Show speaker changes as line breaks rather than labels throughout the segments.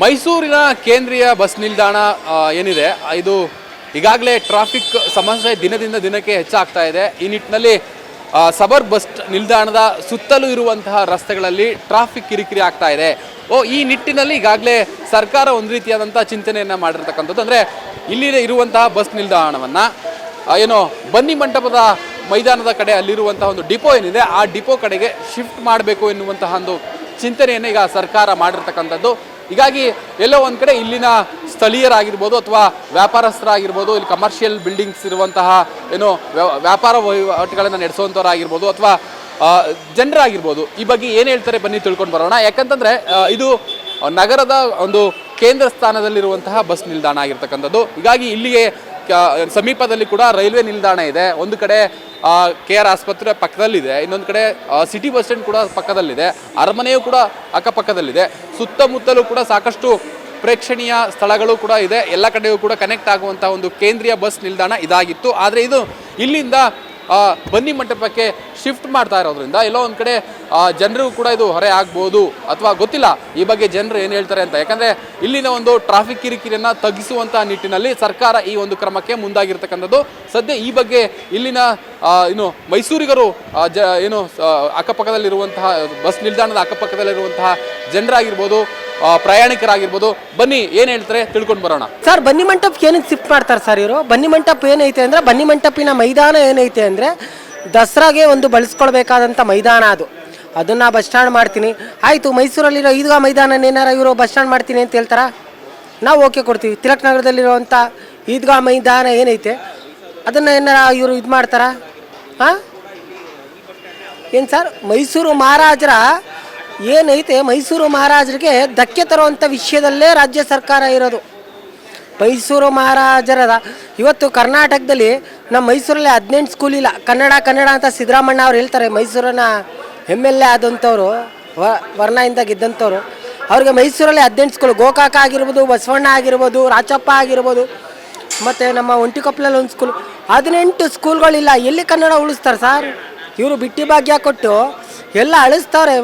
ಮೈಸೂರಿನ ಕೇಂದ್ರೀಯ ಬಸ್ ನಿಲ್ದಾಣ ಏನಿದೆ, ಇದು ಈಗಾಗಲೇ ಟ್ರಾಫಿಕ್ ಸಮಸ್ಯೆ ದಿನದಿಂದ ದಿನಕ್ಕೆ ಹೆಚ್ಚಾಗ್ತಾ ಇದೆ. ಈ ನಿಟ್ಟಿನಲ್ಲಿ ಸಬರ್ ಬಸ್ ನಿಲ್ದಾಣದ ಸುತ್ತಲೂ ಇರುವಂತಹ ರಸ್ತೆಗಳಲ್ಲಿ ಟ್ರಾಫಿಕ್ ಕಿರಿಕಿರಿ ಆಗ್ತಾ ಇದೆ. ಓ, ಈ ನಿಟ್ಟಿನಲ್ಲಿ ಈಗಾಗಲೇ ಸರ್ಕಾರ ಒಂದು ರೀತಿಯಾದಂಥ ಚಿಂತನೆಯನ್ನು ಮಾಡಿರ್ತಕ್ಕಂಥದ್ದು. ಅಂದರೆ ಇಲ್ಲಿ ಇರುವಂತಹ ಬಸ್ ನಿಲ್ದಾಣವನ್ನು ಏನು ಬನ್ನಿ ಮಂಟಪದ ಮೈದಾನದ ಕಡೆ ಅಲ್ಲಿರುವಂತಹ ಒಂದು ಡಿಪೋ ಏನಿದೆ, ಆ ಡಿಪೋ ಕಡೆಗೆ ಶಿಫ್ಟ್ ಮಾಡಬೇಕು ಎನ್ನುವಂತಹ ಒಂದು ಚಿಂತನೆಯನ್ನು ಈಗ ಸರ್ಕಾರ ಮಾಡಿರ್ತಕ್ಕಂಥದ್ದು. ಹೀಗಾಗಿ ಎಲ್ಲೋ ಒಂದು ಕಡೆ ಇಲ್ಲಿನ ಸ್ಥಳೀಯರಾಗಿರ್ಬೋದು ಅಥವಾ ವ್ಯಾಪಾರಸ್ಥರಾಗಿರ್ಬೋದು, ಇಲ್ಲಿ ಕಮರ್ಷಿಯಲ್ ಬಿಲ್ಡಿಂಗ್ಸ್ ಇರುವಂತಹ ಏನು ವ್ಯ- ವ್ಯಾಪಾರ ವಹಿವಾಟುಗಳನ್ನು ನಡೆಸುವಂಥವ್ರಾಗಿರ್ಬೋದು ಅಥವಾ ಜನರಾಗಿರ್ಬೋದು, ಈ ಬಗ್ಗೆ ಏನು ಹೇಳ್ತಾರೆ ಬನ್ನಿ ತಿಳ್ಕೊಂಡು ಬರೋಣ. ಯಾಕಂತಂದರೆ ಇದು ನಗರದ ಒಂದು ಕೇಂದ್ರ ಸ್ಥಾನದಲ್ಲಿರುವಂತಹ ಬಸ್ ನಿಲ್ದಾಣ ಆಗಿರ್ತಕ್ಕಂಥದ್ದು. ಹೀಗಾಗಿ ಇಲ್ಲಿಗೆ ಸಮೀಪದಲ್ಲಿ ಕೂಡ ರೈಲ್ವೆ ನಿಲ್ದಾಣ ಇದೆ. ಒಂದು ಕಡೆ ಕೆ ಆರ್ ಆಸ್ಪತ್ರೆ ಪಕ್ಕದಲ್ಲಿದೆ. ಇನ್ನೊಂದು ಕಡೆ ಸಿಟಿ ಬಸ್ ಸ್ಟ್ಯಾಂಡ್ ಕೂಡ ಪಕ್ಕದಲ್ಲಿದೆ. ಅರಮನೆಯೂ ಕೂಡ ಅಕ್ಕಪಕ್ಕದಲ್ಲಿದೆ. ಸುತ್ತಮುತ್ತಲೂ ಕೂಡ ಸಾಕಷ್ಟು ಪ್ರೇಕ್ಷಣೀಯ ಸ್ಥಳಗಳು ಕೂಡ ಇದೆ. ಎಲ್ಲ ಕಡೆಯೂ ಕೂಡ ಕನೆಕ್ಟ್ ಆಗುವಂಥ ಒಂದು ಕೇಂದ್ರೀಯ ಬಸ್ ನಿಲ್ದಾಣ ಇದಾಗಿತ್ತು. ಆದರೆ ಇದು ಇಲ್ಲಿಂದ ಬನ್ನಿ ಮಂಟಪಕ್ಕೆ ಶಿಫ್ಟ್ ಮಾಡ್ತಾ ಇರೋದ್ರಿಂದ ಎಲ್ಲೋ ಒಂದು ಕಡೆ ಜನರಿಗೂ ಕೂಡ ಇದು ಹೊರೆ ಆಗ್ಬೋದು ಅಥವಾ ಗೊತ್ತಿಲ್ಲ ಈ ಬಗ್ಗೆ ಜನರು ಏನು ಹೇಳ್ತಾರೆ ಅಂತ. ಯಾಕಂದರೆ ಇಲ್ಲಿನ ಒಂದು ಟ್ರಾಫಿಕ್ ಕಿರಿಕಿರಿಯನ್ನು ತಗ್ಗಿಸುವಂಥ ನಿಟ್ಟಿನಲ್ಲಿ ಸರ್ಕಾರ ಈ ಒಂದು ಕ್ರಮಕ್ಕೆ ಮುಂದಾಗಿರ್ತಕ್ಕಂಥದ್ದು. ಸದ್ಯ ಈ ಬಗ್ಗೆ ಇಲ್ಲಿನ ಏನು ಮೈಸೂರಿಗರು ಜ, ಏನು ಅಕ್ಕಪಕ್ಕದಲ್ಲಿರುವಂತಹ ಬಸ್ ನಿಲ್ದಾಣದ ಅಕ್ಕಪಕ್ಕದಲ್ಲಿರುವಂತಹ ಜನರಾಗಿರ್ಬೋದು. ಪ್ರಯಾಣಿಕರಾಗಿರ್ಬೋದು. ಬನ್ನಿ, ಏನು ಹೇಳ್ತಾರೆ? ತಿಳ್ಕೊಂಡು ಬರೋಣ.
ಸರ್, ಬನ್ನಿ ಮಂಟಪಕ್ಕೆ ಏನಕ್ಕೆ ಶಿಫ್ಟ್ ಮಾಡ್ತಾರೆ ಸರ್ ಇವರು? ಬನ್ನಿ ಮಂಟಪ ಏನೈತೆ ಅಂದರೆ, ಬನ್ನಿ ಮಂಟಪಿನ ಮೈದಾನ ಏನೈತೆ ಅಂದರೆ, ದಸರಾಗೆ ಒಂದು ಬಳಸ್ಕೊಳ್ಬೇಕಾದಂಥ ಮೈದಾನ ಅದು. ಅದನ್ನು ಬಸ್ ಸ್ಟ್ಯಾಂಡ್ ಮಾಡ್ತೀನಿ. ಆಯಿತು, ಮೈಸೂರಲ್ಲಿರೋ ಈದ್ಗಾ ಮೈದಾನ ಏನಾರ ಇವರು ಬಸ್ ಸ್ಟ್ಯಾಂಡ್ ಮಾಡ್ತೀನಿ ಅಂತ ಹೇಳ್ತಾರಾ? ನಾವು ಓಕೆ ಕೊಡ್ತೀವಿ. ತಿಲಕ್ ನಗರದಲ್ಲಿರುವಂಥ ಈದ್ಗಾ ಮೈದಾನ ಏನೈತೆ? ಅದನ್ನು ಏನಾರ ಇವರು ಇದು ಮಾಡ್ತಾರಾ? ಹಾಂ? ಏನು ಸರ್? ಮೈಸೂರು ಮಹಾರಾಜರ ಏನೈತೆ ಮೈಸೂರು ಮಹಾರಾಜರಿಗೆ ಧಕ್ಕೆ ತರುವಂಥ ವಿಷಯದಲ್ಲೇ ರಾಜ್ಯ ಸರ್ಕಾರ ಇರೋದು. ಮೈಸೂರು ಮಹಾರಾಜರ ಇವತ್ತು ಕರ್ನಾಟಕದಲ್ಲಿ ನಮ್ಮ ಮೈಸೂರಲ್ಲಿ ಹದಿನೆಂಟು ಸ್ಕೂಲ್ ಇಲ್ಲ. ಕನ್ನಡ ಕನ್ನಡ ಅಂತ ಸಿದ್ದರಾಮಣ್ಣ ಅವ್ರು ಹೇಳ್ತಾರೆ ಮೈಸೂರಿನ ಎಂ ಎಲ್ ಎ ಆದಂಥವ್ರು, ವ ವರ್ಣದಿಂದ ಗೆದ್ದಂಥವ್ರು ಅವ್ರಿಗೆ ಮೈಸೂರಲ್ಲಿ ಹದಿನೆಂಟು ಸ್ಕೂಲ್ ಗೋಕಾಕ ಆಗಿರ್ಬೋದು, ಬಸವಣ್ಣ ಆಗಿರ್ಬೋದು, ರಾಚಪ್ಪ ಆಗಿರ್ಬೋದು, ಮತ್ತು ನಮ್ಮ ಒಂಟಿಕೊಪ್ಪಲಲ್ಲಿ ಒಂದು ಸ್ಕೂಲ್ ಹದಿನೆಂಟು ಸ್ಕೂಲ್ಗಳಿಲ್ಲ ಎಲ್ಲಿ ಕನ್ನಡ ಉಳಿಸ್ತಾರೆ ಸರ್? ಇವರು ಬಿಟ್ಟಿ ಭಾಗ್ಯ ಕೊಟ್ಟು ಎಲ್ಲ ಅಳಿಸ್ತವ್ರೆ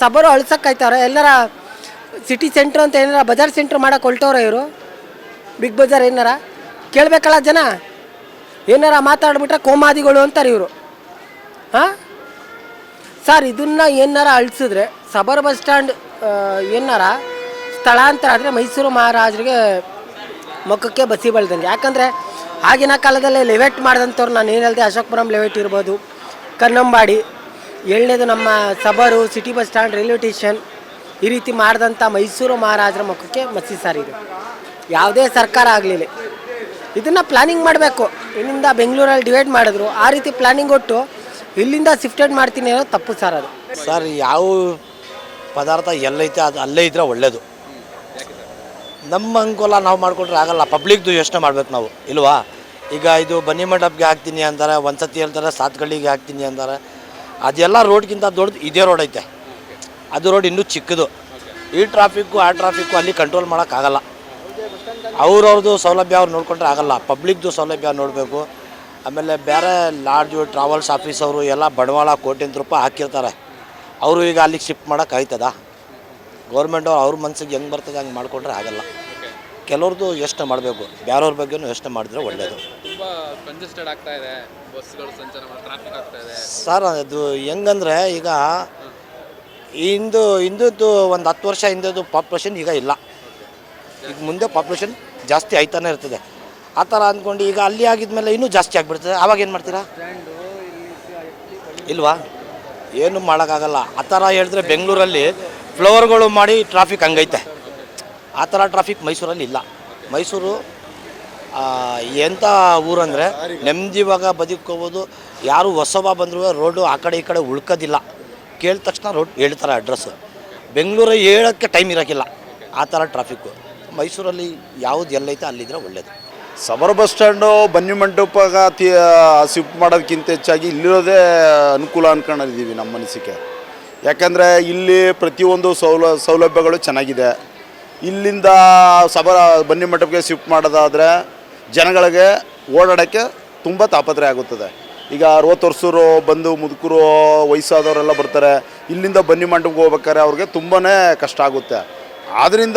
ಸಬರು ಅಳ್ಸಕ್ಕಾಯ್ತವ್ರೆ. ಎಲ್ಲರ ಸಿಟಿ ಸೆಂಟ್ರ್ ಅಂತ ಏನಾರ ಬಜಾರ್ ಸೆಂಟ್ರ್ ಮಾಡಕ್ಕೆ ಹೊಲ್ಟವ್ರೆ ಇವರು? ಬಿಗ್ ಬಜಾರ್ ಏನಾರ? ಕೇಳಬೇಕಲ್ಲ ಜನ? ಏನಾರ ಮಾತಾಡ್ಬಿಟ್ರೆ ಕೋಮಾದಿಗಳು ಅಂತಾರೆ ಇವರು. ಹಾಂ ಸರ್ ಇದನ್ನು ಏನಾರ ಅಳಿಸಿದ್ರೆ, ಸಬರ್ ಬಸ್ ಸ್ಟ್ಯಾಂಡ್ ಏನಾರ ಸ್ಥಳಾಂತರ ಆದರೆ ಮೈಸೂರು ಮಹಾರಾಜರಿಗೆ ಮುಖಕ್ಕೆ ಬಸಿ ಬಳ್ದಂಗೆ. ಯಾಕಂದರೆ ಆಗಿನ ಕಾಲದಲ್ಲಿ ಲೆವೆಟ್ ಮಾಡಿದಂಥವ್ರು, ನಾನು ಏನು ಅಶೋಕ್ಪುರಂ ಅಶೋಕಪುರಂ ಲೆವೆಟ್ ಇರ್ಬೋದು, ಕನ್ನಂಬಾಡಿ ಏಳನೇದು ನಮ್ಮ ಸಬರು city bus stand railway station ಈ ರೀತಿ ಮಾಡಿದಂಥ ಮೈಸೂರು ಮಹಾರಾಜರ ಮುಖಕ್ಕೆ ಮಸಿ ಸಾರಿದೆ. ಯಾವುದೇ ಸರ್ಕಾರ ಆಗಲಿಲ್ಲ. ಇದನ್ನು ಪ್ಲಾನಿಂಗ್ ಮಾಡಬೇಕು. ಇಲ್ಲಿಂದ ಬೆಂಗಳೂರಲ್ಲಿ ಡಿವೈಡ್ ಮಾಡಿದ್ರು. ಆ ರೀತಿ ಪ್ಲಾನಿಂಗ್ ಕೊಟ್ಟು ಇಲ್ಲಿಂದ ಶಿಫ್ಟೆಡ್ ಮಾಡ್ತೀನಿ ಅನ್ನೋದು ತಪ್ಪು ಸರ್ ಅದು.
ಸರ್ ಯಾವ ಪದಾರ್ಥ ಎಲ್ಲೈತೆ ಅದು ಅಲ್ಲೇ ಇದ್ರೆ ಒಳ್ಳೇದು. ನಮ್ಮ ಅಂಕೋಲ ನಾವು ಮಾಡಿಕೊಂಡ್ರೆ ಆಗಲ್ಲ. ಪಬ್ಲಿಕ್ದು ಯೋಚನೆ ಮಾಡ್ಬೇಕು ನಾವು. ಇಲ್ವಾ? ಈಗ ಇದು ಬನ್ನಿ ಮಂಟಪಕ್ಕೆ ಹಾಕ್ತೀನಿ ಅಂತಾರೆ ಒಂದು ಸತಿ ಹೇಳ್ತಾರೆ ಸಾತ್ಗಳಿಗೆ ಹಾಕ್ತೀನಿ ಅಂತಾರೆ. ಅದೆಲ್ಲ ರೋಡ್ಗಿಂತ ದೊಡ್ಡದು ಇದೇ ರೋಡ್ ಐತೆ. ಅದು ರೋಡ್ ಇನ್ನೂ ಚಿಕ್ಕದು. ಈ ಟ್ರಾಫಿಕ್ಕು ಆ ಟ್ರಾಫಿಕ್ಕು ಅಲ್ಲಿ ಕಂಟ್ರೋಲ್ ಮಾಡೋಕ್ಕಾಗಲ್ಲ ಅವ್ರವ್ರದ್ದು ಸೌಲಭ್ಯ ಅವ್ರು ನೋಡ್ಕೊಂಡ್ರೆ ಆಗಲ್ಲ. ಪಬ್ಲಿಕ್ದು ಸೌಲಭ್ಯ ನೋಡಬೇಕು. ಆಮೇಲೆ ಬೇರೆ ಲಾಡ್ಜು ಟ್ರಾವೆಲ್ಸ್ ಆಫೀಸವರು ಅವರು ಎಲ್ಲ ಬಂಡವಾಳ ಕೋಟ್ಯಂತ ರೂಪಾಯಿ ಹಾಕಿರ್ತಾರೆ. ಅವರು ಈಗ ಅಲ್ಲಿಗೆ ಶಿಫ್ಟ್ ಮಾಡೋಕೆ ಆಯ್ತದ? ಗೌರ್ಮೆಂಟ್ ಅವ್ರ ಮನ್ಸಿಗೆ ಹೆಂಗೆ ಬರ್ತದೆ ಹಂಗೆ ಮಾಡಿಕೊಂಡ್ರೆ ಆಗಲ್ಲ. ಕೆಲವ್ರದ್ದು ಯೋಚನೆ ಮಾಡಬೇಕು. ಬೇರೆಯವ್ರ ಬಗ್ಗೆನೂ ಯೋಚನೆ ಮಾಡಿದ್ರೆ ಒಳ್ಳೆಯದು
ಕಂಜೆಸ್ಟೆಡ್ ಆಗ್ತಾ ಇದೆ. ಬಸ್ಗಳು ಸಂಚಾರ ಟ್ರಾಫಿಕ್ ಆಗ್ತಾ ಇದೆ.
ಸರ್ ಅದು ಹೆಂಗಂದ್ರೆ ಈಗ ಇಂದು ಹಿಂದದ್ದು ಒಂದು ಹತ್ತು ವರ್ಷ ಹಿಂದದ್ದು ಪಾಪ್ಯುಲೇಷನ್ ಈಗ ಇಲ್ಲ. ಈಗ ಮುಂದೆ ಪಾಪ್ಯುಲೇಷನ್ ಜಾಸ್ತಿ ಆಯ್ತಾನೆ ಇರ್ತದೆ. ಆ ಥರ ಅಂದ್ಕೊಂಡು ಈಗ ಅಲ್ಲಿ ಆಗಿದ್ಮೇಲೆ ಇನ್ನೂ ಜಾಸ್ತಿ ಆಗಿಬಿಡ್ತದೆ. ಆವಾಗ ಏನು ಮಾಡ್ತೀರಾ? ಇಲ್ವಾ? ಏನು ಮಾಡೋಕ್ಕಾಗಲ್ಲ. ಆ ಥರ ಹೇಳಿದ್ರೆ ಬೆಂಗಳೂರಲ್ಲಿ ಫ್ಲವರ್ಗಳು ಮಾಡಿ ಟ್ರಾಫಿಕ್ ಹಂಗೈತೆ. ಆ ಥರ ಟ್ರಾಫಿಕ್ ಮೈಸೂರಲ್ಲಿ ಇಲ್ಲ. ಮೈಸೂರು ಎಂಥ ಊರಂದರೆ ನೆಮ್ಮದಿವಾಗ ಬದುಕೋಬೋದು ಯಾರು ಹೊಸಬ ಬಂದರೂ ರೋಡು ಆ ಕಡೆ ಈ ಕಡೆ ಉಳ್ಕೋದಿಲ್ಲ. ಕೇಳಿದ ತಕ್ಷಣ ರೋಡ್ ಹೇಳ್ತಾರೆ ಅಡ್ರೆಸ್ಸು ಬೆಂಗಳೂರು ಹೇಳೋಕ್ಕೆ ಟೈಮ್ ಇರೋಕ್ಕಿಲ್ಲ. ಆ ಥರ ಟ್ರಾಫಿಕ್ಕು ಮೈಸೂರಲ್ಲಿ ಯಾವುದು ಎಲ್ಲೈತೆ ಅಲ್ಲಿದ್ರೆ ಒಳ್ಳೇದು.
ಸಬರ್ ಬಸ್ ಸ್ಟ್ಯಾಂಡು, ಬನ್ನಿ ಮಂಟಪಗ ಶಿಫ್ಟ್ ಮಾಡೋದಕ್ಕಿಂತ ಹೆಚ್ಚಾಗಿ ಇಲ್ಲಿರೋದೇ ಅನುಕೂಲ ಅನ್ಕೊಂಡಿದ್ದೀವಿ ನಮ್ಮ ಮನಸ್ಸಿಗೆ. ಯಾಕಂದರೆ ಇಲ್ಲಿ ಪ್ರತಿಯೊಂದು ಸೌಲ, ಸೌಲಭ್ಯಗಳು ಚೆನ್ನಾಗಿದೆ. ಇಲ್ಲಿಂದ ಸಬರ, ಬನ್ನಿ ಮಂಟಪಕ್ಕೆ ಶಿಫ್ಟ್ ಮಾಡೋದಾದರೆ ಜನಗಳಿಗೆ ಓಡಾಡೋಕ್ಕೆ ತುಂಬ ತಾಪತ್ರೆ ಆಗುತ್ತದೆ. ಈಗ ಅರವತ್ತು ವರ್ಷರು ಬಂದು ಮುದುಕರು ವಯಸ್ಸಾದವರೆಲ್ಲ ಬರ್ತಾರೆ. ಇಲ್ಲಿಂದ ಬನ್ನಿ ಮಂಟಪಕ್ಕೆ ಹೋಗ್ಬೇಕಾದ್ರೆ ಅವ್ರಿಗೆ ತುಂಬಾ ಕಷ್ಟ ಆಗುತ್ತೆ. ಆದ್ದರಿಂದ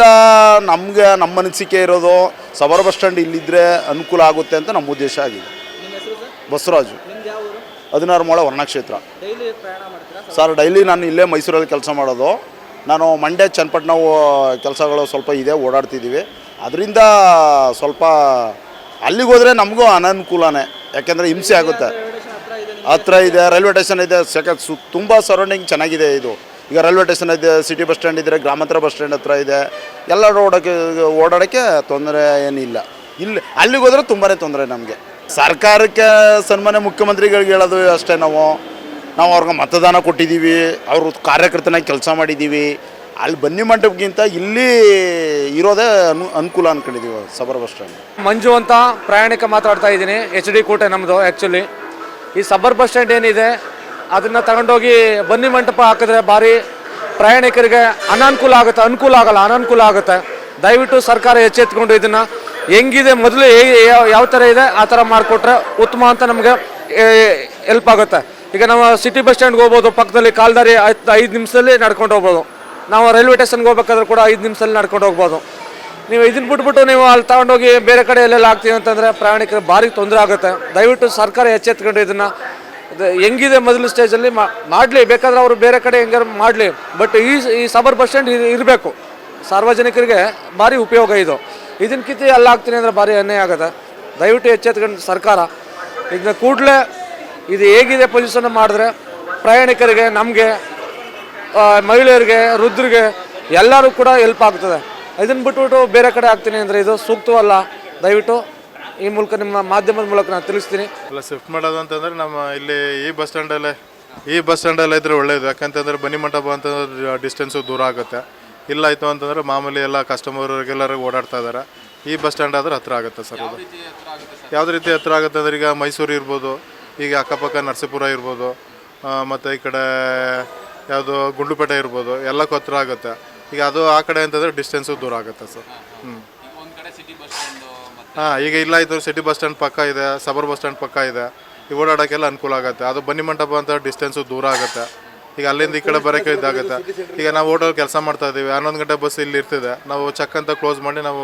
ನಮಗೆ ನಮ್ಮ ಅನಿಸಿಕೆ ಇರೋದು ಸಬರ್ ಬಸ್ ಸ್ಟ್ಯಾಂಡ್ ಇಲ್ಲಿದ್ದರೆ ಅನುಕೂಲ ಆಗುತ್ತೆ ಅಂತ ನಮ್ಮ ಉದ್ದೇಶ ಆಗಿದೆ. ಬಸವರಾಜು. ಹದಿನಾರು ಮೊಳ ವರ್ಣಕ್ಷೇತ್ರ. ಸರ್? ಡೈಲಿ ನಾನು ಇಲ್ಲೇ ಮೈಸೂರಲ್ಲಿ ಕೆಲಸ ಮಾಡೋದು. ನಾನು ಮಂಡ್ಯ ಚನ್ನಪಟ್ಟಣ ಕೆಲಸಗಳು ಸ್ವಲ್ಪ ಇದೆ ಓಡಾಡ್ತಿದ್ದೀವಿ. ಅದರಿಂದ ಸ್ವಲ್ಪ ಅಲ್ಲಿಗೆ ನಮಗೂ ಅನನುಕೂಲನೇ. ಯಾಕೆಂದರೆ ಹಿಂಸೆ ಆಗುತ್ತೆ. ಹತ್ರ ಇದೆ, ರೈಲ್ವೆ ಸ್ಟೇಷನ್ ಇದೆ. ಸೆಕ ಸು ತುಂಬ ಸರೌಂಡಿಂಗ್ ಚೆನ್ನಾಗಿದೆ ಇದು. ಈಗ ರೈಲ್ವೆ ಸ್ಟೇಷನ್ ಇದೆ, ಸಿಟಿ ಬಸ್ ಸ್ಟ್ಯಾಂಡ್ ಇದ್ದರೆ ಗ್ರಾಮಾಂತರ ಬಸ್ ಸ್ಟ್ಯಾಂಡ್ ಹತ್ರ ಇದೆ. ಎಲ್ಲ ಓಡೋಕ್ಕೆ ಓಡಾಡೋಕ್ಕೆ ತೊಂದರೆ ಏನಿಲ್ಲ. ಇಲ್ಲಿ, ಅಲ್ಲಿಗೆ ಹೋದರೆ ತುಂಬಾ ತೊಂದರೆ ನಮಗೆ. ಸರ್ಕಾರಕ್ಕೆ ಸನ್ಮಾನ್ಯ ಮುಖ್ಯಮಂತ್ರಿಗಳಿಗೆ ಹೇಳೋದು ಅಷ್ಟೇ ನಾವು. ನಾವು ಅವ್ರಿಗೆ ಮತದಾನ ಕೊಟ್ಟಿದ್ದೀವಿ. ಅವರು ಕಾರ್ಯಕರ್ತನಾಗಿ ಕೆಲಸ ಮಾಡಿದ್ದೀವಿ. ಅಲ್ಲಿ ಬನ್ನಿ ಮಂಟಪಕ್ಕಿಂತ ಇಲ್ಲಿ ಇರೋದೇ ಅನು, ಅನುಕೂಲ ಅಂದ್ಕೊಂಡಿದ್ದೀವಿ ಸಬರ್ ಬಸ್ ಸ್ಟ್ಯಾಂಡ್.
ಮಂಜು ಅಂತ ಪ್ರಯಾಣಿಕ ಮಾತಾಡ್ತಾ ಇದ್ದೀನಿ, ಎಚ್ ಡಿ ಕೋಟೆ ನಮ್ಮದು ಆ್ಯಕ್ಚುಲಿ ಈ ಸಬರ್ ಬಸ್ ಸ್ಟ್ಯಾಂಡ್ ಏನಿದೆ, ಅದನ್ನು ತಗೊಂಡೋಗಿ ಬನ್ನಿ ಮಂಟಪ ಹಾಕಿದ್ರೆ ಭಾರಿ ಪ್ರಯಾಣಿಕರಿಗೆ ಅನಾನುಕೂಲ ಆಗುತ್ತೆ, ಅನುಕೂಲ ಆಗಲ್ಲ, ಅನಾನುಕೂಲ ಆಗುತ್ತೆ. ದಯವಿಟ್ಟು ಸರ್ಕಾರ ಎಚ್ಚೆತ್ಕೊಂಡು ಇದನ್ನು, ಹೆಂಗಿದೆ ಮೊದಲು ಯಾವ ಥರ ಇದೆ, ಆ ಥರ ಮಾಡಿಕೊಟ್ರೆ ಉತ್ತಮ ಅಂತ ನಮಗೆ ಹೆಲ್ಪ್ ಆಗುತ್ತೆ. ಈಗ ನಾವು ಸಿಟಿ ಬಸ್ ಸ್ಟ್ಯಾಂಡ್ಗೆ ಹೋಗ್ಬೋದು, ಪಕ್ಕದಲ್ಲಿ ಕಾಲ್ದಾರಿ ಐದು ಐದು ನಿಮಿಷದಲ್ಲಿ ನಡ್ಕೊಂಡು ಹೋಗ್ಬೋದು. ನಾವು ರೈಲ್ವೆ ಸ್ಟೇಷನ್ಗೆ ಹೋಗ್ಬೇಕಾದ್ರೆ ಕೂಡ ಐದು ನಿಮಿಷದಲ್ಲಿ ನಡ್ಕೊಂಡು ಹೋಗ್ಬೋದು. ನೀವು ಇದನ್ನ ಬಿಟ್ಬಿಟ್ಟು ನೀವು ಅಲ್ಲಿ ತಗೊಂಡೋಗಿ ಬೇರೆ ಕಡೆ ಎಲ್ಲೆಲ್ಲ ಆಗ್ತೀವಿ ಅಂತಂದರೆ ಪ್ರಯಾಣಿಕರು ಭಾರಿ ತೊಂದರೆ ಆಗುತ್ತೆ. ದಯವಿಟ್ಟು ಸರ್ಕಾರ ಎಚ್ಚೆತ್ಕೊಂಡು ಇದನ್ನು ಇದು ಹೆಂಗಿದೆ ಮೊದಲು ಸ್ಟೇಜಲ್ಲಿ ಮಾಡಲಿ, ಬೇಕಾದ್ರೆ ಅವರು ಬೇರೆ ಕಡೆ ಹೆಂಗಾರು ಮಾಡಲಿ. ಬಟ್ ಈ ಈ ಸಬರ್ ಬಸ್ ಸ್ಟ್ಯಾಂಡ್ ಇರಬೇಕು. ಸಾರ್ವಜನಿಕರಿಗೆ ಭಾರಿ ಉಪಯೋಗ ಇದು. ಇದನ್ನ ಕಿತ್ತಿ ಅಲ್ಲಿ ಹಾಕ್ತೀನಿ ಅಂದರೆ ಭಾರಿ ಅನ್ಯಾಯ ಆಗುತ್ತೆ. ದಯವಿಟ್ಟು ಎಚ್ಚೆತ್ಕೊಂಡು ಸರ್ಕಾರ ಇದನ್ನ ಕೂಡಲೇ ಇದು ಹೇಗಿದೆ ಪೊಸಿಷನ್ ಮಾಡಿದ್ರೆ ಪ್ರಯಾಣಿಕರಿಗೆ ನಮಗೆ ಮಹಿಳೆಯರಿಗೆ, ವೃದ್ಧರಿಗೆ ಎಲ್ಲರೂ ಕೂಡ ಹೆಲ್ಪ್ ಆಗ್ತದೆ. ಇದನ್ನು ಬಿಟ್ಬಿಟ್ಟು ಬೇರೆ ಕಡೆ ಆಗ್ತೀನಿ ಅಂದರೆ ಇದು ಸೂಕ್ತವಲ್ಲ ದಯವಿಟ್ಟು ಈ ಮೂಲಕ ನಿಮ್ಮ ಮಾಧ್ಯಮದ ಮೂಲಕ ನಾನು ತಿಳಿಸ್ತೀನಿ.
ಎಲ್ಲ ಶಿಫ್ಟ್ ಮಾಡೋದು ಅಂತಂದರೆ ನಮ್ಮ ಇಲ್ಲಿ ಈ ಬಸ್ ಸ್ಟ್ಯಾಂಡಲ್ಲೇ ಈ ಬಸ್ ಸ್ಟ್ಯಾಂಡಲ್ಲೇ ಇದ್ರೆ ಒಳ್ಳೇದು. ಯಾಕಂತಂದ್ರೆ ಬನ್ನಿ ಮಂಟಪ ಅಂತಂದ್ರೆ ಡಿಸ್ಟೆನ್ಸು ದೂರ ಆಗುತ್ತೆ. ಇಲ್ಲ ಆಯಿತು ಅಂತಂದ್ರೆ ಮಾಮೂಲಿ ಎಲ್ಲ ಕಸ್ಟಮರ್ ರೆಗ್ಯುಲರ್ ಓಡಾಡ್ತಾ ಇದ್ದಾರೆ ಈ ಬಸ್ ಸ್ಟ್ಯಾಂಡ್ ಆದರೆ ಹತ್ರ ಆಗುತ್ತೆ ಸರ್ ಅದು ಯಾವುದೇ ರೀತಿ ಹತ್ರ ಆಗುತ್ತೆ ಅಂದ್ರೆ ಈಗ ಮೈಸೂರು ಇರ್ಬೋದು, ಈಗ ಅಕ್ಕಪಕ್ಕ ನರಸೀಪುರ ಇರ್ಬೋದು ಮತ್ತು ಈ ಕಡೆ ಯಾವುದು ಗುಂಡುಪೇಟೆ ಇರ್ಬೋದು ಎಲ್ಲ ಹತ್ರ ಆಗುತ್ತೆ. ಈಗ ಅದು ಆ ಕಡೆ ಅಂತಂದ್ರೆ ಡಿಸ್ಟೆನ್ಸು ದೂರ ಆಗುತ್ತೆ ಸರ್. ಹ್ಞೂ ಹಾಂ. ಈಗ ಇಲ್ಲ ಇದು ಸಿಟಿ ಬಸ್ ಸ್ಟ್ಯಾಂಡ್ ಪಕ್ಕ ಇದೆ ಸಬರ್ ಬಸ್ ಸ್ಟ್ಯಾಂಡ್ ಪಕ್ಕ ಇದೆ. ಈಗ ಓಡಾಡೋಕ್ಕೆಲ್ಲ ಅನುಕೂಲ ಆಗುತ್ತೆ. ಅದು ಬನ್ನಿ ಮಂಟಪ ಅಂತ ಡಿಸ್ಟೆನ್ಸು ದೂರ ಆಗುತ್ತೆ. ಈಗ ಅಲ್ಲಿಂದ ಈ ಕಡೆ ಬರೋಕ್ಕೆ ಇದಾಗುತ್ತೆ. ಈಗ ನಾವು ಹೋಟೆಲ್ ಕೆಲಸ ಮಾಡ್ತಾ ಇದ್ದೀವಿ. ಹನ್ನೊಂದು ಗಂಟೆ ಬಸ್ ಇಲ್ಲಿ ಇರ್ತಿದೆ. ನಾವು ಚೆಕ್ ಅಂತ ಕ್ಲೋಸ್ ಮಾಡಿ ನಾವು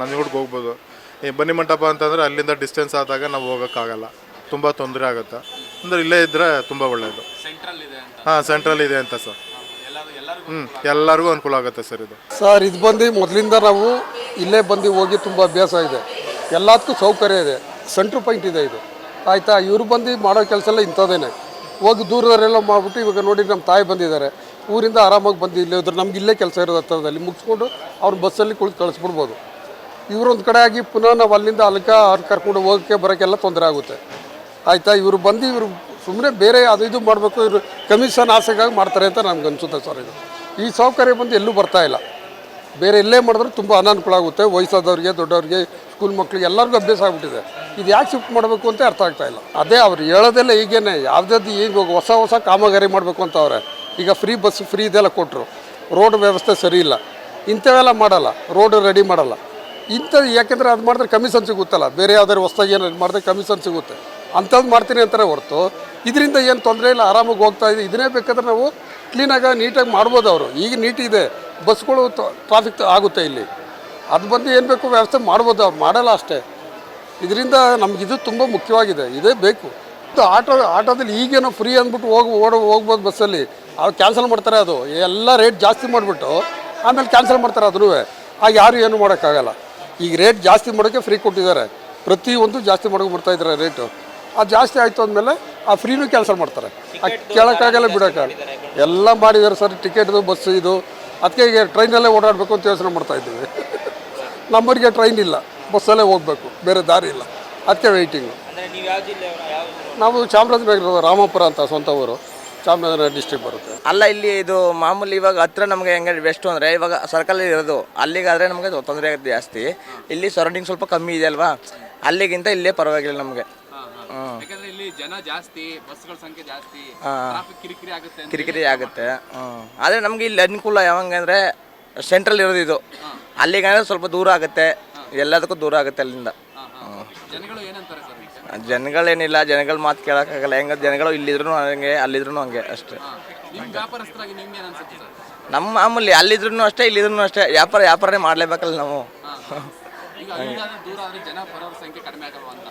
ನಂಜನಗೂಡ್ಗೆ ಹೋಗ್ಬೋದು. ಈ ಬನ್ನಿ ಮಂಟಪ ಅಂತಂದರೆ ಅಲ್ಲಿಂದ ಡಿಸ್ಟೆನ್ಸ್ ಆದಾಗ ನಾವು ಹೋಗೋಕ್ಕಾಗಲ್ಲ. ತುಂಬ ತೊಂದರೆ ಆಗುತ್ತೆ. ಅಂದರೆ ಇಲ್ಲೇ ಇದ್ದರೆ ತುಂಬ ಒಳ್ಳೆಯದು ಹಾಂ ಸೆಂಟ್ರಲ್ ಇದೆ ಅಂತ ಸರ್. ಹ್ಞೂ ಎಲ್ಲರಿಗೂ ಅನುಕೂಲ ಆಗುತ್ತೆ. ಸರ್ ಇದು.
ಸರ್ ಇದು ಬಂದು ಮೊದಲಿಂದ ನಾವು ಇಲ್ಲೇ ಬಂದು ಹೋಗಿ ತುಂಬ ಅಭ್ಯಾಸ ಇದೆ. ಎಲ್ಲದಕ್ಕೂ ಸೌಕರ್ಯ ಇದೆ. ಸೆಂಟ್ರ್ ಪಾಯಿಂಟ್ ಇದೆ ಇದು. ಆಯಿತಾ? ಇವರು ಬಂದು ಮಾಡೋ ಕೆಲಸ ಎಲ್ಲ ಇಂಥದ್ದೇನೆ. ಹೋಗಿ ದೂರದವರೆಲ್ಲ ಮಾಡಿಬಿಟ್ಟು ಇವಾಗ ನೋಡಿ ನಮ್ಮ ತಾಯಿ ಬಂದಿದ್ದಾರೆ. ಊರಿಂದ ಆರಾಮಾಗಿ ಬಂದು ಇಲ್ಲೇ ಹೋದ್ರೆ ನಮ್ಗೆ ಇಲ್ಲೇ ಕೆಲಸ ಇರೋದು ಹತ್ತಿರದಲ್ಲಿ ಮುಗಿಸ್ಕೊಂಡು ಅವ್ರ ಬಸ್ಸಲ್ಲಿ ಕುಳಿತು ಕಳಿಸ್ಬಿಡ್ಬೋದು. ಇವರೊಂದು ಕಡೆ ಆಗಿ ಪುನಃ ನಾವು ಅಲ್ಲಿಂದ ಅಲ್ಲಿಗೆ ಅವ್ರು ಕರ್ಕೊಂಡು ಹೋಗೋಕ್ಕೆ ಬರೋಕ್ಕೆಲ್ಲ ತೊಂದರೆ ಆಗುತ್ತೆ. ಆಯಿತಾ, ಇವರು ಬಂದು ಇವರು ಸುಮ್ಮನೆ ಬೇರೆ ಅದು ಇದು ಮಾಡಬೇಕು, ಇವರು ಕಮಿಷನ್ ಆಸೆಗಾಗಿ ಮಾಡ್ತಾರೆ ಅಂತ ನನಗೆ ಅನಿಸುತ್ತೆ ಸರ್ ಇದು. ಈ ಸೌಕರ್ಯ ಬಂದು ಎಲ್ಲೂ ಬರ್ತಾ ಇಲ್ಲ. ಬೇರೆ ಎಲ್ಲೇ ಮಾಡಿದ್ರೆ ತುಂಬ ಅನಾನುಕೂಲ ಆಗುತ್ತೆ, ವಯಸ್ಸಾದವ್ರಿಗೆ, ದೊಡ್ಡವ್ರಿಗೆ ಸ್ಕೂಲ್ ಮಕ್ಕಳಿಗೆ ಎಲ್ಲರಿಗೂ ಅಭ್ಯಾಸ ಆಗ್ಬಿಟ್ಟಿದೆ. ಇದು ಯಾಕೆ ಶಿಫ್ಟ್ ಮಾಡಬೇಕು ಅಂತ ಅರ್ಥ ಆಗ್ತಾ ಇಲ್ಲ. ಅದೇ ಅವ್ರು ಹೇಳೋದೆಲ್ಲ ಈಗೇನೆ ಯಾವುದಾದ್ರು ಈಗ ಹೊಸ ಹೊಸ ಕಾಮಗಾರಿ ಮಾಡಬೇಕು ಅಂತ ಅವ್ರೆ. ಈಗ ಫ್ರೀ ಬಸ್ ಫ್ರೀ ಇದೆಲ್ಲ ಕೊಟ್ಟರು ರೋಡ್ ವ್ಯವಸ್ಥೆ ಸರಿ ಇಲ್ಲ. ಇಂಥವೆಲ್ಲ ಮಾಡಲ್ಲ ರೋಡ್ ರೆಡಿ ಮಾಡಲ್ಲ. ಇಂಥ ಯಾಕೆಂದರೆ ಅದು ಮಾಡಿದ್ರೆ ಕಮಿಷನ್ ಸಿಗುತ್ತಲ್ಲ. ಬೇರೆ ಯಾವ್ದಾದ್ರು ಹೊಸ್ದಾಗಿ ಏನಾದ್ರು ಮಾಡಿದ್ರೆ ಕಮಿಷನ್ ಸಿಗುತ್ತೆ. ಅಂಥದ್ದು ಮಾಡ್ತೀನಿ ಅಂತಾರೆ ಹೊರತು. ಇದರಿಂದ ಏನು ತೊಂದರೆ ಇಲ್ಲ, ಆರಾಮಾಗಿ ಹೋಗ್ತಾ ಇದೆ ಇದನ್ನೇ ಬೇಕಾದ್ರೆ ನಾವು ಕ್ಲೀನಾಗಿ ನೀಟಾಗಿ ಮಾಡ್ಬೋದು ಅವರು. ಈಗ ನೀಟ್ ಇದೆ. ಬಸ್ಗಳು ಟ್ರಾಫಿಕ್ ಆಗುತ್ತೆ ಇಲ್ಲಿ. ಅದು ಬಂದು ಏನು ಬೇಕು ವ್ಯವಸ್ಥೆ ಮಾಡ್ಬೋದು ಅವ್ರು. ಮಾಡಲ್ಲ ಅಷ್ಟೇ. ಇದರಿಂದ ಇದು ತುಂಬ ಮುಖ್ಯವಾಗಿದೆ. ಇದೇ ಬೇಕು. ಆಟೋ, ಆಟೋದಲ್ಲಿ ಈಗೇನೋ ಫ್ರೀ ಅಂದ್ಬಿಟ್ಟು ಹೋಗಿ, ಓಡ, ಹೋಗ್ಬೋದು ಬಸ್ಸಲ್ಲಿ. ಅವ್ರು ಕ್ಯಾನ್ಸಲ್ ಮಾಡ್ತಾರೆ ಅದು. ಎಲ್ಲ ರೇಟ್ ಜಾಸ್ತಿ ಮಾಡಿಬಿಟ್ಟು ಆಮೇಲೆ ಕ್ಯಾನ್ಸಲ್ ಮಾಡ್ತಾರೆ ಅದನ್ನು ಆಗ ಯಾರು ಏನು ಮಾಡೋಕ್ಕಾಗಲ್ಲ. ಈಗ ರೇಟ್ ಜಾಸ್ತಿ ಮಾಡೋಕ್ಕೆ ಫ್ರೀ ಕೊಟ್ಟಿದ್ದಾರೆ. ಪ್ರತಿಯೊಂದು ಜಾಸ್ತಿ ಮಾಡೋಕೆ ಬರ್ತಾಯಿದ್ದಾರೆ ರೇಟು ಅದು ಜಾಸ್ತಿ ಆಯಿತು ಅಂದಮೇಲೆ ಆ ಫ್ರೀನೂ ಕೆಲಸ ಮಾಡ್ತಾರೆ. ಆ ಕೇಳೋಕ್ಕಾಗಲ್ಲ ಬಿಡೋಕ್ಕಾಗಲ್ಲ. ಎಲ್ಲ ಮಾಡಿದ್ದಾರೆ ಸರ್ ಟಿಕೆಟ್ದು ಬಸ್ ಇದು. ಅದಕ್ಕೆ ಈಗ ಟ್ರೈನಲ್ಲೇ ಓಡಾಡಬೇಕು ಅಂತ ಯೋಚನೆ ಮಾಡ್ತಾ ಇದ್ದೀವಿ. ನಮ್ಮವರಿಗೆ ಟ್ರೈನ್ ಇಲ್ಲ ಬಸ್ಸಲ್ಲೇ ಹೋಗಬೇಕು ಬೇರೆ ದಾರಿ ಇಲ್ಲ. ಅದಕ್ಕೆ ವೆಯ್ಟಿಂಗು ನಾವು ಚಾಮರಾಜನಗರ ರಾಮಪುರ ಅಂತ ಸ್ವಂತ ಊರು. ಚಾಮರಾಜನಗರ ಡಿಸ್ಟ್ರಿಕ್ಟ್ ಬರುತ್ತೆ.
ಅಲ್ಲ ಇಲ್ಲಿ ಇದು ಮಾಮೂಲಿ ಇವಾಗ ಹತ್ರ ನಮಗೆ ಹೆಂಗೆ ಬೆಸ್ಟ್ ಅಂದರೆ ಇವಾಗ ಸರ್ಕಲ್ ಇರೋದು. ಅಲ್ಲಿಗಾದರೆ ನಮಗೆ ತೊಂದರೆ ಆಗುತ್ತೆ ಜಾಸ್ತಿ. ಇಲ್ಲಿ ಸರೌಂಡಿಂಗ್ ಸ್ವಲ್ಪ ಕಮ್ಮಿ ಇದೆ ಅಲ್ವಾ? ಅಲ್ಲಿಗಿಂತ ಇಲ್ಲೇ ಪರವಾಗಿಲ್ಲ ನಮಗೆ.
ಯಾಕಂದ್ರೆ ಇಲ್ಲಿ ಜನ ಜಾಸ್ತಿ ಬಸ್ಗಳ ಸಂಖ್ಯೆ ಜಾಸ್ತಿ ಟ್ರಾಫಿಕ್ ಕಿರಿಕಿರಿ ಆಗುತ್ತೆ ಅಂತ
ಕಿರಿಕಿರಿ ಆಗುತ್ತೆ. ಆದರೆ ನಮಗೆ ಇಲ್ಲಿ ಅನುಕೂಲ ಯಾವಂಗಂದರೆ ಸೆಂಟ್ರಲ್ ಇರೋದು ಇದು. ಅಲ್ಲಿಗಂದ್ರೆ ಸ್ವಲ್ಪ ದೂರ ಆಗುತ್ತೆ. ಎಲ್ಲದಕ್ಕೂ ದೂರ ಆಗುತ್ತೆ ಅಲ್ಲಿಂದ.
ಜನಗಳು ಏನಂತಾರೆ ಸರ್
ಜನಗಳೇನಿಲ್ಲ ಜನಗಳ ಮಾತು ಕೇಳೋಕ್ಕಾಗಲ್ಲ. ಹೆಂಗ ಜನಗಳು ಇಲ್ಲಿದ್ರು ಹಂಗೆ ಅಲ್ಲಿದ್ರು ಹಂಗೆ ಅಷ್ಟೇ.
ನಿಮ್ ವ್ಯಾಪಾರಸ್ಥರಾಗಿ ನಿಮ್ಗೆ ಏನ್ ಅನ್ಸುತ್ತೆ ಸರ್?
ನಮ್ಮ ಮಾಮೂಲಿ ಅಲ್ಲಿದ್ರು ಅಷ್ಟೇ ಇಲ್ಲಿದ್ರು ಅಷ್ಟೇ. ವ್ಯಾಪಾರ ವ್ಯಾಪಾರನೇ ಮಾಡಲೇಬೇಕಲ್ಲ ನಾವು.
ಈಗ ಅಲ್ಲಿಂದ ದೂರ ಆದ್ರೆ ಜನ ಬರೋರ ಸಂಖ್ಯೆ ಕಡಿಮೆ ಆಗಲ್ವಾ ಅಂತ?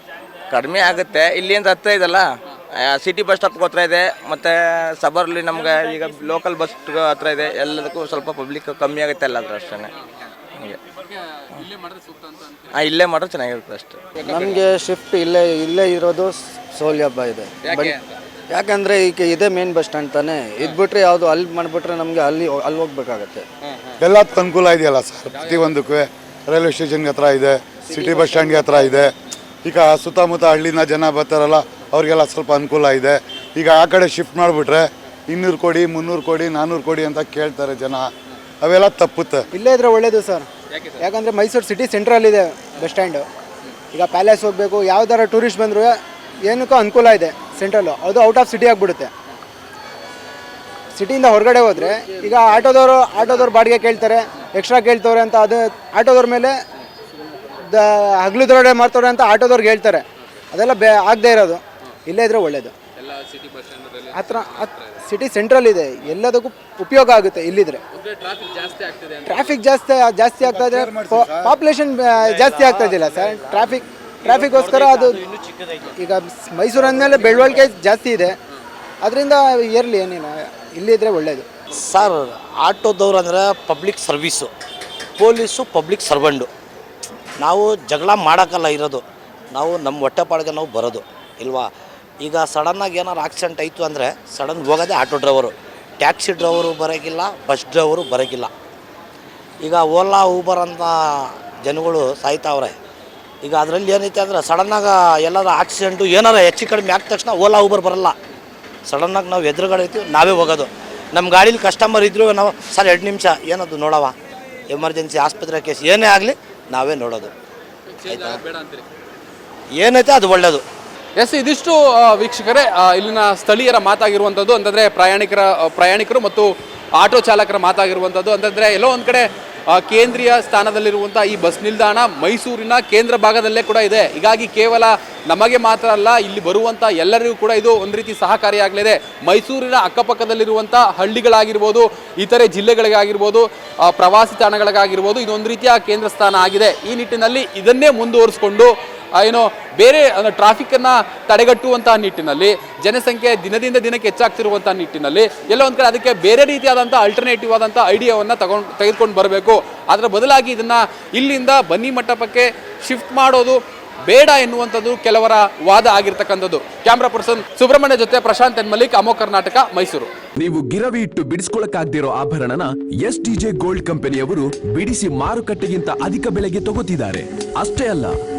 ಕಡಿಮೆ ಆಗುತ್ತೆ. ಇಲ್ಲಿಂದ ಹತ್ತಿರ ಇದಲ್ಲ ಸಿಟಿ ಬಸ್ ಸ್ಟಾಪ್ಗೆ ಹತ್ರ ಇದೆ. ಮತ್ತು ಸಬರ್ಲಿ ನಮ್ಗೆ ಈಗ ಲೋಕಲ್ ಬಸ್ ಹತ್ರ ಇದೆ. ಎಲ್ಲದಕ್ಕೂ ಸ್ವಲ್ಪ ಪಬ್ಲಿಕ್ ಕಮ್ಮಿ ಆಗುತ್ತೆ ಎಲ್ಲಾದ್ರೂ ಅಷ್ಟೇ ಹಂಗೆ.
ಇಲ್ಲೇ ಮಾಡಿದ್ರೆ ಸೂಕ್ತ ಅಂತ ಅಂತ
ಹಾಂ ಇಲ್ಲೇ ಮಾಡಿದ್ರೆ ಚೆನ್ನಾಗಿರುತ್ತೆ ಅಷ್ಟೇ.
ನಮಗೆ ಶಿಫ್ಟ್ ಇಲ್ಲೇ ಇಲ್ಲೇ ಇರೋದು ಸೌಲಭ್ಯ ಇದೆ.
ಯಾಕೆ?
ಯಾಕಂದರೆ ಈಗ ಇದೇ ಮೇನ್ ಬಸ್ ಸ್ಟ್ಯಾಂಡ್ ತಾನೇ. ಇದು ಬಿಟ್ರೆ ಯಾವುದು ಅಲ್ಲಿ ಮಾಡಿಬಿಟ್ರೆ ನಮಗೆ ಅಲ್ಲಿ ಅಲ್ಲಿ ಹೋಗ್ಬೇಕಾಗತ್ತೆ.
ಎಲ್ಲ ಅನುಕೂಲ ಇದೆಯಲ್ಲ ಸರ್? ಪ್ರತಿಯೊಂದಕ್ಕೂ. ರೈಲ್ವೆ ಸ್ಟೇಷನ್ಗೆ ಹತ್ರ ಇದೆ ಸಿಟಿ ಬಸ್ ಸ್ಟ್ಯಾಂಡ್ಗೆ ಹತ್ರ ಇದೆ. ಈಗ ಸುತ್ತಮುತ್ತ ಹಳ್ಳಿನ ಜನ ಬರ್ತಾರಲ್ಲ, ಅವ್ರಿಗೆಲ್ಲ ಸ್ವಲ್ಪ ಅನುಕೂಲ ಇದೆ. ಈಗ ಆ ಕಡೆ ಶಿಫ್ಟ್ ಮಾಡಿಬಿಟ್ರೆ ಇನ್ನೂರು ಕೊಡಿ, ಮುನ್ನೂರು ಕೊಡಿ ನಾನ್ನೂರು ಕೊಡಿ ಅಂತ ಕೇಳ್ತಾರೆ ಜನ. ಅವೆಲ್ಲ ತಪ್ಪುತ್ತೆ.
ಇಲ್ಲೇ ಇದ್ರೆ ಒಳ್ಳೇದು ಸರ್. ಯಾಕಂದರೆ ಮೈಸೂರು ಸಿಟಿ ಸೆಂಟ್ರಲ್ ಇದೆ ಬಸ್ ಸ್ಟ್ಯಾಂಡು ಈಗ ಪ್ಯಾಲೇಸ್ ಹೋಗಬೇಕು, ಯಾವ್ದಾರ ಟೂರಿಸ್ಟ್ ಬಂದರೂ ಏನಕ್ಕೂ ಅನುಕೂಲ ಇದೆ ಸೆಂಟ್ರಲ್ಲು ಅದು ಔಟ್ ಆಫ್ ಸಿಟಿ ಆಗಿಬಿಡುತ್ತೆ. ಸಿಟಿಯಿಂದ ಹೊರಗಡೆ ಹೋದರೆ, ಈಗ ಆಟೋದವರು, ಆಟೋದವ್ರು ಬಾಡಿಗೆ ಕೇಳ್ತಾರೆ ಎಕ್ಸ್ಟ್ರಾ ಕೇಳ್ತವ್ರೆ ಅಂತ ಅದು ಆಟೋದವ್ರ ಮೇಲೆ ದ ಹಗ್ಲು ದರೋಡೆ ಮಾಡ್ತವ್ರೆ ಅಂತ ಆಟೋದವ್ರಿಗೆ ಹೇಳ್ತಾರೆ. ಅದೆಲ್ಲ ಬೇ ಆಗದೆ ಇರೋದು. ಇಲ್ಲೇ ಇದ್ರೆ ಒಳ್ಳೇದು.
ಎಲ್ಲ ಸಿಟಿ ಬಸ್ ಸ್ಟ್ಯಾಂಡ್
ಹತ್ರ ಸಿಟಿ ಸೆಂಟ್ರಲ್ ಇದೆ. ಎಲ್ಲದಕ್ಕೂ ಉಪಯೋಗ ಆಗುತ್ತೆ ಇಲ್ಲಿದ್ರೆ.
ಟ್ರಾಫಿಕ್ ಜಾಸ್ತಿ ಆಗ್ತಿದೆ
ಟ್ರಾಫಿಕ್ ಜಾಸ್ತಿ ಜಾಸ್ತಿ ಆಗ್ತಾ ಇದೆ. ಪಾಪ್ಯುಲೇಷನ್ ಜಾಸ್ತಿ ಆಗ್ತಾ ಇದ್ದಿಲ್ಲ ಸರ್ ಟ್ರಾಫಿಕ್ ಟ್ರಾಫಿಕ್ಗೋಸ್ಕರ ಅದು ಈಗ ಮೈಸೂರು ಅಂದಮೇಲೆ ಬೆಳವಣಿಗೆ ಜಾಸ್ತಿ ಇದೆ. ಅದರಿಂದ ಇರಲಿ ಏನಿಲ್ಲ. ಇಲ್ಲಿದ್ರೆ ಒಳ್ಳೇದು.
ಸರ್ ಆಟೋದವ್ರು ಅಂದರೆ public service police public servant ನಾವು ಜಗಳ ಮಾಡೋಕ್ಕಲ್ಲ ಇರೋದು. ನಾವು ನಮ್ಮ ಹೊಟ್ಟೆಪಾಡಿಗೆ ನಾವು ಬರೋದು, ಇಲ್ವಾ? ಈಗ ಸಡನ್ನಾಗಿ ಏನಾರು ಆಕ್ಸಿಡೆಂಟ್ ಆಯಿತು ಅಂದರೆ ಸಡನ್ ಹೋಗೋದೇ ಆಟೋ ಡ್ರೈವರು ಟ್ಯಾಕ್ಸಿ ಡ್ರೈವರು ಬರೋಕ್ಕಿಲ್ಲ ಬಸ್ ಡ್ರೈವರು ಬರೋಕ್ಕಿಲ್ಲ ಈಗ ಓಲಾ ಊಬರ್ ಅಂತ ಜನಗಳು ಸಾಯ್ತಾವ್ರೆ. ಈಗ ಅದರಲ್ಲಿ ಏನೈತೆ ಅಂದರೆ ಸಡನ್ನಾಗಿ ಎಲ್ಲಾರ ಆಕ್ಸಿಡೆಂಟು ಏನಾರು ಹೆಚ್ಚು ಕಡಿಮೆ ಆದ ತಕ್ಷಣ ಓಲಾ ಊಬರ್ ಬರಲ್ಲ. ಸಡನ್ನಾಗಿ ನಾವು ಎದುರುಗಡೆ ಇರ್ತೀವಿ, ನಾವೇ ಹೋಗೋದು. ನಮ್ಮ ಗಾಡೀಲಿ ಕಸ್ಟಮರ್ ಇದ್ದರೂ ನಾವು, ಸರ್, ಎರಡು ನಿಮಿಷ, ಏನದು ನೋಡವ ಎಮರ್ಜೆನ್ಸಿ ಆಸ್ಪತ್ರೆ ಕೇಸ್ ಏನೇ ಆಗಲಿ ನಾವೇ ನೋಡೋದು. ಆಯಿತಾ
ಬೇಡ ಅಂತೀರಿ?
ಏನೈತೆ ಅದು ಒಳ್ಳೆಯದು
ಎಸ್ ಇದಿಷ್ಟು ಆ, ವೀಕ್ಷಕರೇ ಆ, ಇಲ್ಲಿನ ಸ್ಥಳೀಯರ ಮಾತಾಗಿರುವಂಥದ್ದು ಅಂತಂದರೆ ಪ್ರಯಾಣಿಕರ ಆ, ಪ್ರಯಾಣಿಕರು ಮತ್ತು ಆಟೋ ಚಾಲಕರ ಮಾತಾಗಿರುವಂಥದ್ದು ಅಂತಂದರೆ ಎಲ್ಲೋ ಒಂದು ಕಡೆ ಕೇಂದ್ರೀಯ ಸ್ಥಾನದಲ್ಲಿರುವಂಥ ಈ ಬಸ್ ನಿಲ್ದಾಣ ಮೈಸೂರಿನ ಕೇಂದ್ರ ಭಾಗದಲ್ಲೇ ಕೂಡ ಇದೆ. ಹೀಗಾಗಿ ಕೇವಲ ನಮಗೆ ಮಾತ್ರ ಅಲ್ಲ, ಇಲ್ಲಿ ಬರುವಂಥ ಎಲ್ಲರಿಗೂ ಕೂಡ ಇದು ಒಂದು ರೀತಿ ಸಹಕಾರಿಯಾಗಲಿದೆ. ಮೈಸೂರಿನ ಅಕ್ಕಪಕ್ಕದಲ್ಲಿರುವಂಥ ಹಳ್ಳಿಗಳಾಗಿರ್ಬೋದು, ಇತರೆ ಜಿಲ್ಲೆಗಳಿಗಾಗಿರ್ಬೋದು ಪ್ರವಾಸಿ ತಾಣಗಳಿಗಾಗಿರ್ಬೋದು, ಇದೊಂದು ರೀತಿಯ ಕೇಂದ್ರ ಸ್ಥಾನ ಆಗಿದೆ. ಈ ನಿಟ್ಟಿನಲ್ಲಿ ಇದನ್ನೇ ಮುಂದುವರಿಸಿಕೊಂಡು ಏನು ಬೇರೆ ಟ್ರಾಫಿಕ್ಕನ್ನು ತಡೆಗಟ್ಟುವಂತಹ ನಿಟ್ಟಿನಲ್ಲಿ, ಜನಸಂಖ್ಯೆ ದಿನದಿಂದ ದಿನಕ್ಕೆ ಹೆಚ್ಚಾಗ್ತಿರುವಂಥ ನಿಟ್ಟಿನಲ್ಲಿ, ಎಲ್ಲ ಒಂದು ಕಡೆ ಅದಕ್ಕೆ ಬೇರೆ ರೀತಿಯಾದಂಥ ಅಲ್ಟರ್ನೇಟಿವ್ ಆದಂಥ ಐಡಿಯಾವನ್ನು ತಗೊಂಡು, ತೆಗೆದುಕೊಂಡು ಬರಬೇಕು. ಅದರ ಬದಲಾಗಿ ಇದನ್ನು ಇಲ್ಲಿಂದ ಬನ್ನಿ ಮಂಟಪಕ್ಕೆ ಶಿಫ್ಟ್ ಮಾಡೋದು ಬೇಡ ಎನ್ನುವಂಥದ್ದು ಕೆಲವರ ವಾದ ಆಗಿರ್ತಕ್ಕಂಥದ್ದು. ಕ್ಯಾಮ್ರಾ ಪರ್ಸನ್ ಸುಬ್ರಹ್ಮಣ್ಯ ಜೊತೆ ಪ್ರಶಾಂತ್ ಎನ್ ಮಲ್ಲಿಕ್, ಅಮೋ ಕರ್ನಾಟಕ, ಮೈಸೂರು.
ನೀವು ಗಿರವಿ ಇಟ್ಟು ಬಿಡಿಸ್ಕೊಳಕ್ಕಾಗ್ದಿರೋ ಆಭರಣನ ಎಸ್ ಡಿಜೆ ಗೋಲ್ಡ್ ಕಂಪನಿಯವರು ಬಿಡಿಸಿ ಮಾರುಕಟ್ಟೆಗಿಂತ ಅಧಿಕ ಬೆಲೆಗೆ ತಗೋತಿದ್ದಾರೆ. ಅಷ್ಟೇ ಅಲ್ಲ